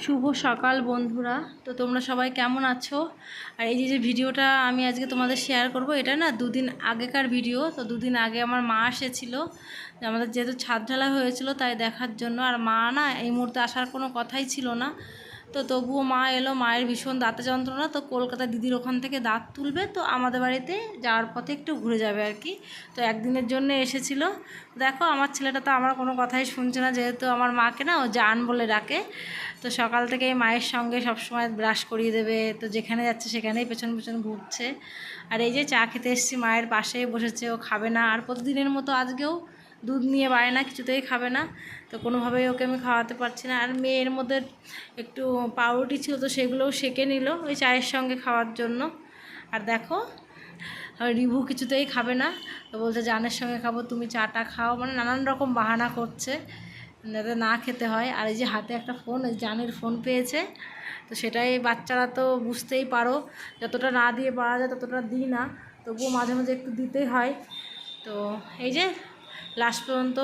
শুভ সকাল বন্ধুরা। তো তোমরা সবাই কেমন আছো? আর এই যে ভিডিওটা আমি আজকে তোমাদের শেয়ার করব, এটা না দুদিন আগেকার ভিডিও তো দুদিন আগে আমার মা এসেছিল। আমাদের যেহেতু ছাদ ঢালা হয়েছিল, তাই দেখার জন্য। আর মা না এই মুহূর্তে আসার কোনো কথাই ছিল না। তো তবুও মা এলো, মায়ের ভীষণ দাঁতে যন্ত্রণা, তো কলকাতা দিদির ওখান থেকে দাঁত তুলবে, তো আমাদের বাড়িতে যাওয়ার পথে একটু ঘুরে যাবে আর কি। তো একদিনের জন্য এসেছিল। দেখো, আমার ছেলেটা তো আমার কোনো কথাই শুনছে না, যেহেতু আমার মাকে না ও জান বলে ডাকে। তো সকাল থেকে মায়ের সঙ্গে সবসময় ব্রাশ করিয়ে দেবে, তো যেখানে যাচ্ছে সেখানেই পেছন পেছন ঘুরছে। আর এই যে চা খেতে এসেছি, মায়ের পাশেই বসেছে, ও খাবে না। আর প্রতিদিনের মতো আজকেও দুধ নিয়ে বাড়ে না, কিছুতেই খাবে না। তো কোনোভাবেই ওকে আমি খাওয়াতে পারছি না। আর মেয়ের মধ্যে একটু পাউরুটি ছিল তো সেগুলোও সেকে নিল ওই চায়ের সঙ্গে খাওয়ার জন্য। আর দেখো রিভু কিছুতেই খাবে না। তো বলছে, জানের সঙ্গে খাব, তুমি চাটা খাও। মানে নানান রকম বাহানা করছে যাতে না খেতে হয়। আর এই যে হাতে একটা ফোন জানের ফোন পেয়েছে, তো সেটাই বাচ্চারা তো বুঝতেই পারো। যতটা না দিয়ে পারা যায়, ততটা দিই না। তবুও মাঝে মাঝে একটু দিতেই হয়। তো এই যে লাস্ট পর্যন্ত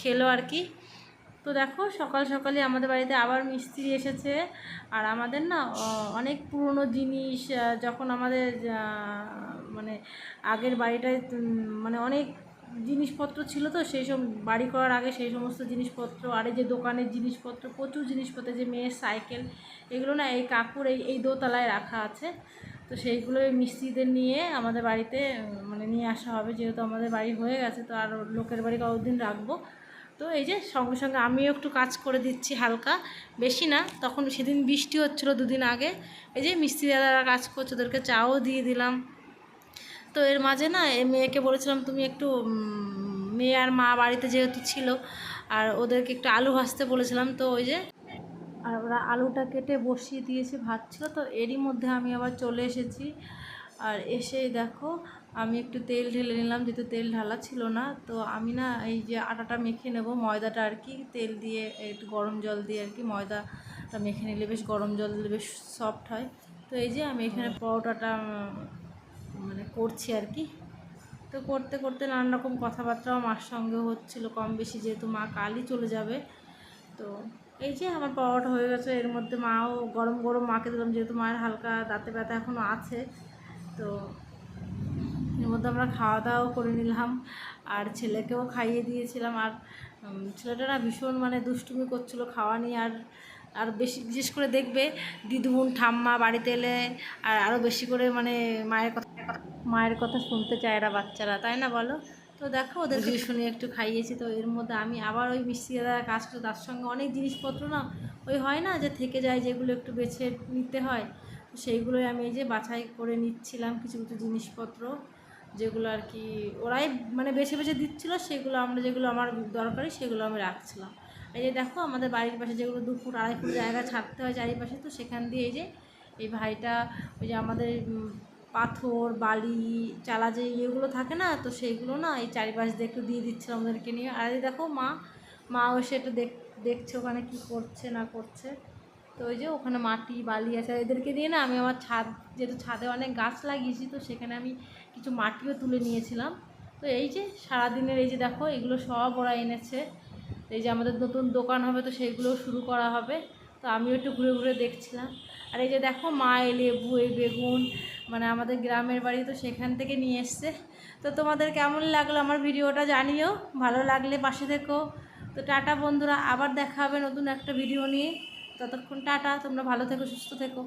খেলো আর কি। তো দেখো, সকাল সকালে আমাদের বাড়িতে আবার মিস্ত্রি এসেছে। আর আমাদের না অনেক পুরনো জিনিস যখন আমাদের মানে আগের বাড়িটায় মানে অনেক জিনিসপত্র ছিল তো, সেই সব, বাড়ি করার আগে সেই সমস্ত জিনিসপত্র, আর এই যে দোকানের জিনিসপত্র, প্রচুর জিনিসপত্র যে মেয়ের সাইকেল, এগুলো না এই কাকুর এই এই দোতলায় রাখা আছে। তো সেইগুলো এই মিস্ত্রিদের নিয়ে আমাদের বাড়িতে মানে নিয়ে আসা হবে, যেহেতু আমাদের বাড়ি হয়ে গেছে, তো আর লোকের বাড়ি কতদিন রাখব? তো এই যে সঙ্গে সঙ্গে আমিও একটু কাজ করে দিচ্ছি হালকা, বেশি না, তখন সেদিন বৃষ্টি হচ্ছিল দুদিন আগে, এই যে মিস্ত্রি দাদারা কাজ করছে, ওদেরকে চাও দিয়ে দিলাম। তো এর মাঝে না, এই মেয়েকে বলেছিলাম, তুমি একটু মেয়ে আর মা বাড়িতে যেহেতু ছিল, আর ওদেরকে একটু আলু ভাজতে বলেছিলাম। তো ওই যে আর ওরা আলুটা কেটে বসিয়ে দিয়েছি, ভাত ছিল, তো এরই মধ্যে আমি আবার চলে এসেছি। আর এসে দেখো, আমি একটু তেল ঢেলে নিলাম, যেহেতু তেল ঢালা ছিল না, তো আমি না এই যে আটাটা মেখে নেব, ময়দাটা আর কি, তেল দিয়ে একটু গরম জল দিয়ে আর কি ময়দাটা মেখে নিলে বেশ গরম জল দিলে বেশ সফট হয়। তো এই যে আমি এখানে পরোটাটা মানে করছি আর কি। তো করতে করতে নানান রকম কথাবার্তাও মার সঙ্গে হচ্ছিল, কম বেশি যেহেতু মা কালই চলে যাবে, তো এই যে আমার পাওয়াটা হয়ে গেছে, এর মধ্যে মাও গরম গরম মাকে দিলাম, যেহেতু মায়ের হালকা দাঁতে ব্যথা এখনও আছে, তো এর মধ্যে আমরা খাওয়া দাওয়াও করে নিলাম, আর ছেলেকেও খাইয়ে দিয়েছিলাম, আর ছেলেটা না ভীষণ মানে দুষ্টুমি করছিল খাওয়া নিয়ে, আর আর বেশি, বিশেষ করে দেখবে দিদুন ঠাম্মা বাড়িতে এলে, আর আরও বেশি করে মানে মায়ের কথা মায়ের কথা শুনতে চায় এরা বাচ্চারা, তাই না বলো? তো দেখো ওদেরকে শুনে একটু খাইয়েছি তো এর মধ্যে আমি আবার ওই মিস্ত্রি দাদা কাজ করতে তার সঙ্গে অনেক জিনিসপত্র না ওই হয় না যে থেকে যায় যেগুলো একটু বেছে নিতে হয় তো সেইগুলোই আমি এই যে বাছাই করে নিচ্ছিলাম কিছু কিছু জিনিসপত্র যেগুলো আর কি ওরাই মানে বেছে বেছে দিচ্ছিল সেগুলো আমরা যেগুলো আমার দরকারি সেগুলো আমি রাখছিলাম। এই যে দেখো আমাদের বাড়ির পাশে যেগুলো দু ফুট আড়াই ফুট জায়গা ছাড়তে হয় চারিপাশে তো সেখান দিয়ে এই যে এই ভাইটা ওই যে আমাদের পাথর, বালি, চালা যে ইয়েগুলো থাকে না, তো সেইগুলো না এই চারিপাশ দিয়ে একটু দিয়ে দিচ্ছিলাম ওদেরকে নিয়ে। আর দেখো মা মাও এসে একটু দেখ, দেখছে ওখানে কি করছে, না করছে। তো ওই যে ওখানে মাটি, বালি আছে। এদেরকে দিয়ে না আমি আমার ছাদ, যেহেতু ছাদে অনেক গাছ লাগিয়েছি, তো সেখানে আমি কিছু মাটিও তুলে নিয়েছিলাম। তো এই যে সারাদিনের এই যে দেখো, এগুলো সব ওরা এনেছে। এই যে আমাদের নতুন দোকান হবে, তো সেইগুলোও শুরু করা হবে। তো আমিও একটু ঘুরে ঘুরে দেখছিলাম। আর এই যে দেখো মা, এই লেবু, এই বেগুন মানে আমাদের গ্রামের বাড়ি তো সেখান থেকে নিয়ে এসছে। তো তোমাদের কেমন লাগল আমার ভিডিওটা জানিও, ভালো লাগলে পাশে থেকো। তো টাটা বন্ধুরা, আবার দেখা হবে নতুন একটা ভিডিও নিয়ে। ততক্ষণ টাটা, তোমরা ভালো থেকো, সুস্থ থেকো।